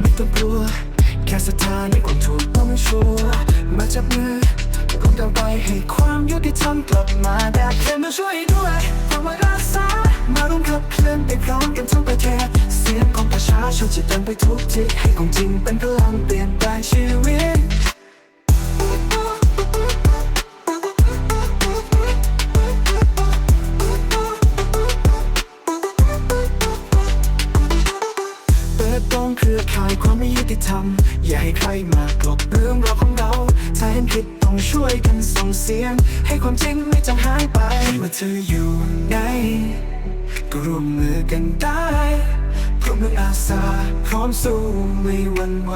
ไม่ต้องกลัว แค่ศรัทธาในความถูกต้องชัวร์มาจับมือร่วมกันไปให้ความยุติธรรมกลับมาแดกเพื่อนมาช่วยด้วยความว่ารักษา มาร่วมขับเคลื่อนไปพร้อมกันทั้งประเทศ เสียงของประชาชนจะเดินไปทุกที่ให้ของจริงเป็นพลังเปลี่ยนแปลงชีวิต เปิดโปงเครือข่ายความไม่ยุติธรรม อย่าให้ใครมากลบเรื่องราวของเราถ้าเห็นผิดต้องช่วยกันส่งเสียง ให้ความจริงไม่จางหายไปเมื่อเธออยู่ไหนก็ร่วมมือกันได้พร้อมมืออาสาพร้อมสู้ไม่หวั่นไหว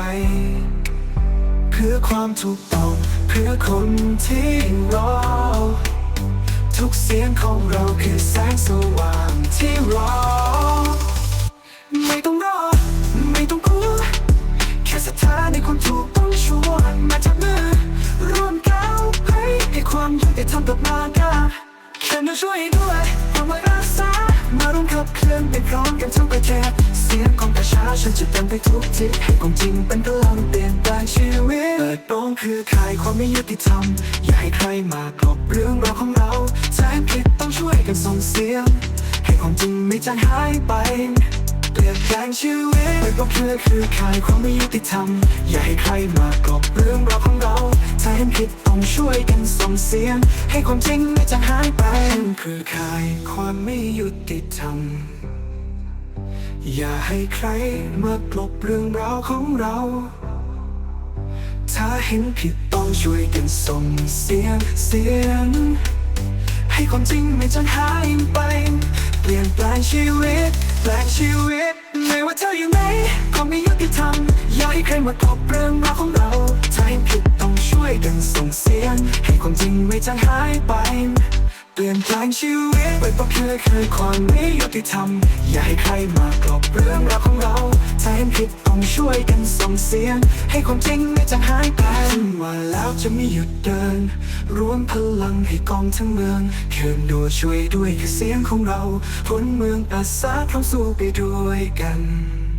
เพื่อความถูกต้องเพื่อคนที่รอทุกเสียงของเราคือ ช่วยด้วยความว่ารักษามาร่วมขับเคลื่อนไปพร้อมกันทั้งประเทศเสียงของประชาชนจะเต็มไปทุกทิศให้ความจริงเป็นพลังเปลี่ยนแปลงชีวิตเปิดโปงคือขายความไม่ยุติธรรม อย่าให้ใครมากลบเรื่องราวของเราแจ้งผิดต้องช่วยกันส่งเสียง ให้ความจริงไม่จางหายไป เปลี่ยนแปลงชีวิตไม่ก็เพื่อคือขายความไม่ยุติธรรม อย่าให้ใครมากลบเรื่องราวของเราถ้าเห็นผิดต้องช่วยกันส่งเสียง ให้ความจริงไม่จางหายไปคือขายความไม่ยุติธรรม อย่าให้ใครมากลบเรื่องราวของเราถ้าเห็นผิดต้องช่วยกันส่งเสียงเสียง ให้ความจริงไม่จางหายไป เปลี่ยนแปลงชีวิต แปลงชีวิตไม่ว่าเธออยู่ไหนความไม่ยุติธรรมอย่าให้ใครมาตบเรื่องราวของเราถ้าเห็นผิดต้องช่วยกันส่งเสียง ให้ความจริงไม่จางหายไปเปลี่ยนแปลงชีวิตไปเพราะเพื่อคือความไม่ยุติธรรม อย่าให้ใครมากลบเรื่องราวของเราถ้าเห็นผิดต้องช่วยกันส่งเสียง ให้ความจริงไม่จางหายไปว่าแล้วจะไม่หยุดเดิน รวมพลังให้กองทั้งเมืองเคินดูช่วยด้วยเสียงของเราพลเมืองอาสาพร้อมสู้ไปด้วยกัน